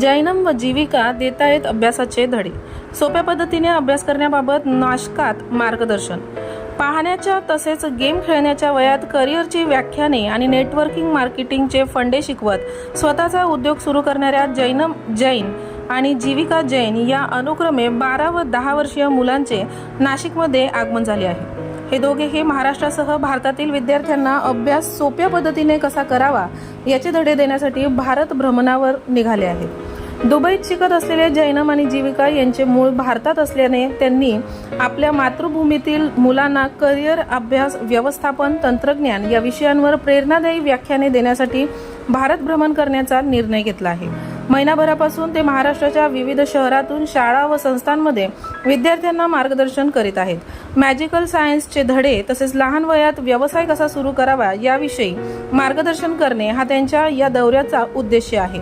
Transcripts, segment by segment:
जैनम व जीविका देतायत अभ्यासाचे धडे. सोप्या पद्धतीने अभ्यास करण्याबाबत नाशकात मार्गदर्शन. पाहण्याच्या तसेच गेम खेळण्याच्या वयात करिअरची व्याख्याने आणि नेटवर्किंग मार्केटिंगचे फंडे शिकवत स्वतःचा उद्योग सुरू करणाऱ्या जैनम जैन आणि जीविका जैन या अनुक्रमे बारा व दहा वर्षीय मुलांचे नाशिकमध्ये आगमन झाले आहे. हे दोघेही महाराष्ट्रासह भारतातील विद्यार्थ्यांना अभ्यास सोप्या पद्धतीने कसा करावा याचे धडे देण्यासाठी भारत भ्रमणावर निघाले आहेत. दुबईत शिकत असलेले जैनम आणि जीविका यांचे मूळ भारतात असल्याने त्यांनी आपल्या मातृभूमीतील मुलांना करिअर अभ्यास व्यवस्थापन तंत्रज्ञान या विषयांवर प्रेरणादायी व्याख्याने देण्यासाठी भारत भ्रमण करण्याचा निर्णय घेतला आहे. महिनाभरापासून ते महाराष्ट्राच्या विविध शहरातून शाळा व संस्थांमध्ये विद्यार्थ्यांना मार्गदर्शन करीत आहेत. मॅजिकल सायन्सचे धडे तसेच लहान वयात व्यवसाय कसा सुरू करावा याविषयी मार्गदर्शन करणे हा त्यांच्या या दौऱ्याचा उद्देश आहे.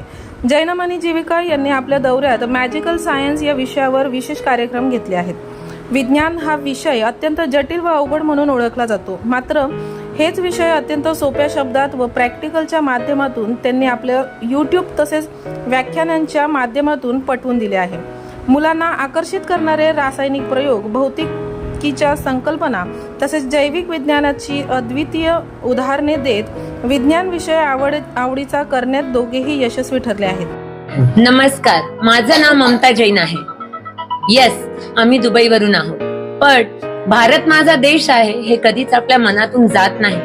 जैनम आणि जीविका यांनी आपल्या दौऱ्यात मॅजिकल सायन्स या विषयावर विशेष कार्यक्रम घेतले आहेत. विज्ञान हा विषय अत्यंत जटिल व अवघड म्हणून ओळखला जातो. मात्र हेच विषय अत्यंत सोप्या शब्दात व प्रॅक्टिकलच्या माध्यमातून त्यांनी आपल्या यूट्यूब तसेच व्याख्यानांच्या माध्यमातून पटवून दिले आहे. मुलांना आकर्षित करणारे रासायनिक प्रयोग भौतिकीच्या संकल्पना तसेच जैविक विज्ञानाची अद्वितीय उदाहरणे देत विज्ञान विषय आवड आवडीचा करण्यात दोघेही यशस्वी ठरले आहेत. नमस्कार. माझं नाव ममता जैन आहे. येस आम्ही दुबईवरून आहोत. पण भारत माझा देश आहे हे कधीच आपल्या मनातून जात नाही.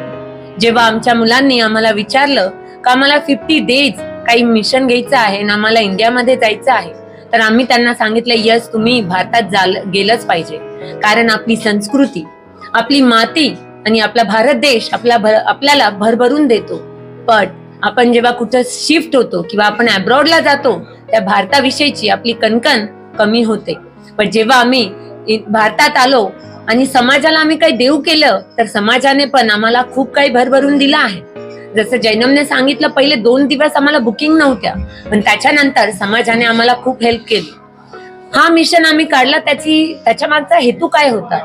जेव्हा आमच्या मुलांनी आम्हाला विचारलं का आम्हाला फिफ्टी डेज काही मिशन घ्यायचं आहे ना आम्हाला इंडियामध्ये जायचं आहे? तर आम्ही त्यांना सांगितलं यस तुम्ही भारतात जाल गेलंच पाहिजे. कारण आपली संस्कृती आपली माती आणि आपला भारत देश आपला भर आपल्याला भरभरून देतो. पण आपण जेव्हा कुठं शिफ्ट होतो किंवा आपण अब्रॉडला जातो त्या भारताविषयीची आपली कणकण कमी होते. पण जेव्हा आम्ही भारतात आलो आणि समाजाला आम्ही काही देऊ केलं तर समाजाने पण आम्हाला खूप काही भरभरून दिलं आहे. जसं जैनमने सांगितलं पहिले दोन दिवस आम्हाला बुकिंग नव्हत्या पण त्याच्यानंतर समाजाने आम्हाला खूप हेल्प केली. हा मिशन आम्ही काढला त्याची त्याच्या मागचा हेतू काय होता?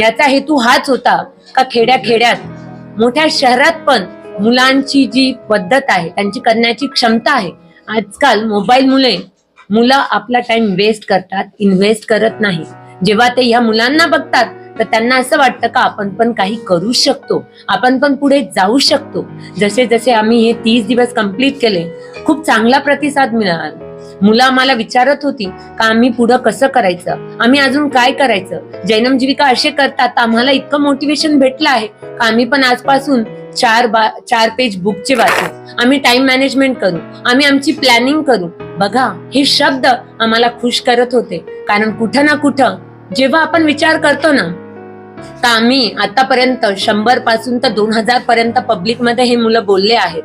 याचा हेतू हाच होता का खेड्या खेड्यात मोठ्या शहरात पण मुलांची जी पद्धत आहे त्यांची करण्याची क्षमता आहे. आजकाल मोबाईल मुले मुलं आपला टाइम वेस्ट करतात इन्व्हेस्ट करत नाही जेव्हा ते ह्या मुलांना बघतात तर त्यांना असं वाटतं का आपण पण काही करू शकतो आपण पण पुढे जाऊ शकतो. जसे जसे आम्ही हे तीस दिवस कंप्लीट केले खूप चांगला प्रतिसाद मिळाला. मुलं आम्हाला विचारत होती का आम्ही पुढं कसं करायचं? आम्ही अजून काय करायचं? जैनम जीविका असे करतात आम्हाला इतकं मोटिवेशन भेटलं आहे का आम्ही पण आजपासून चार बा चार पेज बुकचे वाचू. आम्ही टाइम मॅनेजमेंट करू. आम्ही आमची प्लॅनिंग करू. बघा हे शब्द आम्हाला खुश करत होते. कारण कुठं ना कुठं जेव्हा आपण विचार करतो ना तर आम्ही आतापर्यंत शंभरपासून तर दोन हजार पर्यंत पब्लिकमध्ये हे मुलं बोलले आहेत.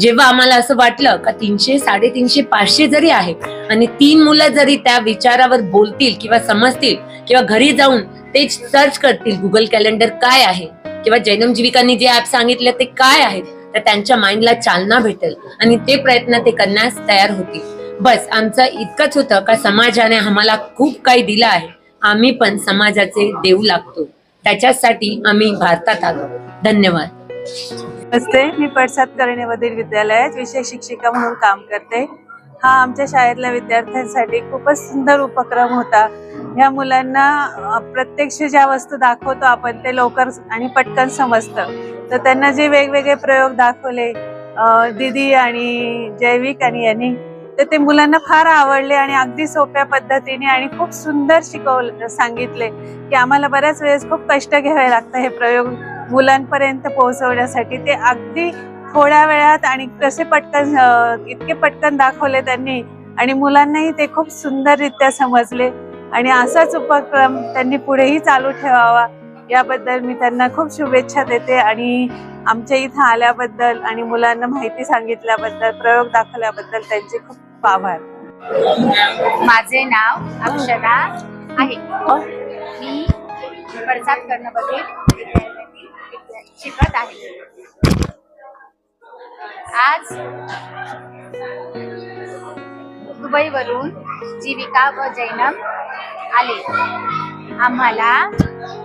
जेव्हा आम्हाला असं वाटलं का तीनशे साडेतीनशे पाचशे जरी आहे आणि तीन मुलं जरी त्या विचारावर बोलतील किंवा समजतील किंवा घरी जाऊन ते सर्च करतील गुगल कॅलेंडर काय आहे किंवा जैनम जीविकांनी जे ऍप सांगितले ते काय आहेत तर त्यांच्या माइंडला चालना भेटेल आणि ते प्रयत्न ते करण्यास तयार होतील. बस आमचं इतकंच होतं का समाजाने आम्हाला खूप काही दिलं आहे. आम्ही पण समाजाचे देऊ लागतो. त्याच्यासाठी आम्ही भारतात आलो. धन्यवाद. नमस्ते. मी पडसाद करणेमधील विद्यालयात विषय शिक्षिका म्हणून काम करते. हा आमच्या शाळेतल्या विद्यार्थ्यांसाठी खूपच सुंदर उपक्रम होता. ह्या मुलांना प्रत्यक्ष ज्या वस्तू दाखवतो आपण ते लवकर आणि पटकन समजतं. तर त्यांना जे वेगवेगळे प्रयोग दाखवले दिदी दीदी आणि जैविक आणि यांनी तर ते मुलांना फार आवडले आणि अगदी सोप्या पद्धतीने आणि खूप सुंदर शिकवलं सांगितले की आम्हाला बऱ्याच वेळेस खूप कष्ट घ्यावे लागतं हे प्रयोग मुलांपर्यंत पोहोचवण्यासाठी ते अगदी थोड्या वेळात आणि कसे पटकन इतके पटकन दाखवले त्यांनी आणि मुलांनाही ते खूप सुंदररित्या समजले. आणि असाच उपक्रम त्यांनी पुढेही चालू ठेवावा याबद्दल मी त्यांना खूप शुभेच्छा देते आणि आमच्या इथं आल्याबद्दल आणि मुलांना माहिती सांगितल्याबद्दल प्रयोग दाखवल्याबद्दल त्यांचे खूप आभार. माझे नाव अक्षरा आहे. मी प्रसाद विद्यार्थी शिकत आहे. आज दुबईवरून जीविका व जैनम आले. आम्हाला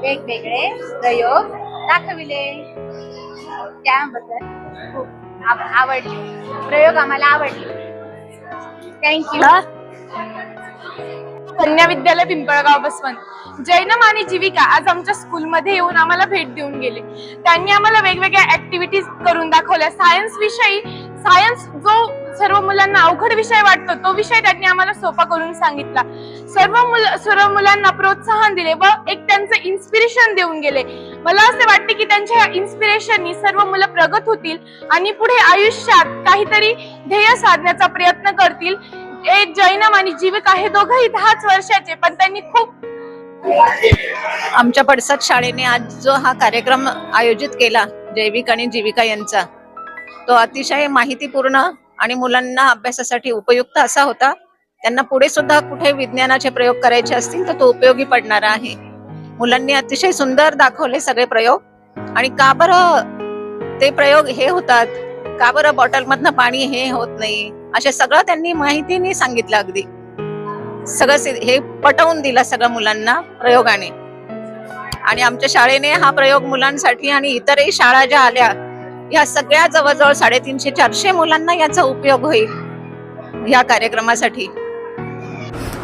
वेगवेगळे प्रयोग दाखविले. त्याबद्दल खूप आवडले. प्रयोग आम्हाला आवडले. थँक्यू कन्या विद्यालय पिंपळगाव बसवंत. जैनम आणि जीविका आज आमच्या स्कूलमध्ये येऊन आम्हाला भेट देऊन गेले. त्यांनी आम्हाला वेगवेगळ्या ऍक्टिव्हिटीज करून दाखवल्या. सायन्स विषयी सायन्स जो सर्व मुलांना अवघड विषय वाटतो तो विषय त्यांनी आम्हाला सोपा करून सांगितला. सर्व मुल सर्व मुलांना प्रोत्साहन दिले व एक त्यांचं इन्स्पिरेशन देऊन गेले. मला असे वाटते की त्यांच्या इन्स्पिरेशननी सर्व मुलं प्रगत होतील आणि पुढे आयुष्यात काहीतरी ध्येय साधण्याचा प्रयत्न करतील. एक जैनम आणि जीवित आहे दोघंही दहाच वर्षाचे पण त्यांनी खूप आमच्या पडसाद शाळेने आज जो हा कार्यक्रम आयोजित केला जैविक आणि जीविका यांचा तो अतिशय माहितीपूर्ण आणि मुलांना अभ्यासासाठी उपयुक्त असा होता. त्यांना पुढे सुद्धा कुठे विज्ञानाचे प्रयोग करायचे असतील तर तो उपयोगी पडणारा आहे. मुलांनी अतिशय सुंदर दाखवले सगळे प्रयोग. आणि का बरं ते प्रयोग हे होतात? का बरं बॉटलमधनं पाणी हे होत नाही? अशा सगळं त्यांनी माहितीने सांगितलं अगदी. सगळं हे पटवून दिलं सगळं मुलांना प्रयोगाने. आणि आमच्या शाळेने हा प्रयोग मुलांसाठी आणि इतरही शाळा ज्या आल्या या सगळ्या जवळजवळ साडेतीनशे चारशे मुलांना याचा उपयोग होईल या कार्यक्रमासाठी.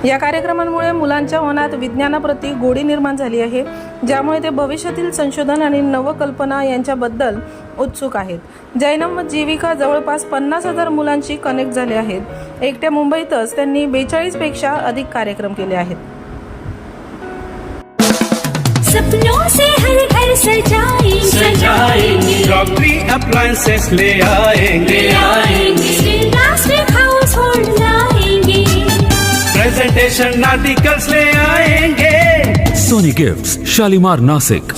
या कार्यक्रमांमुळे मुलांच्या मनात विज्ञानाप्रती गोडी निर्माण झाली आहे ज्यामुळे ते भविष्यातील संशोधन आणि नवकल्पना यांच्याबद्दल उत्सुक आहेत. जैनम जीविका जवळपास पन्नास हजार मुलांशी कनेक्ट झाले आहेत. एकट्या मुंबईतच त्यांनी बेचाळीसपेक्षा अधिक कार्यक्रम केले आहेत. सपनों से हर घर सजाएंगे. सजाएंगे. क्रॉकरी अप्लायंसेस ले आएंगे. प्लास्टिक हाउस होल्ड लाएंगे. प्रेजेंटेशन आर्टिकल्स ले आएंगे. Sony Gifts, Shalimar Nasik.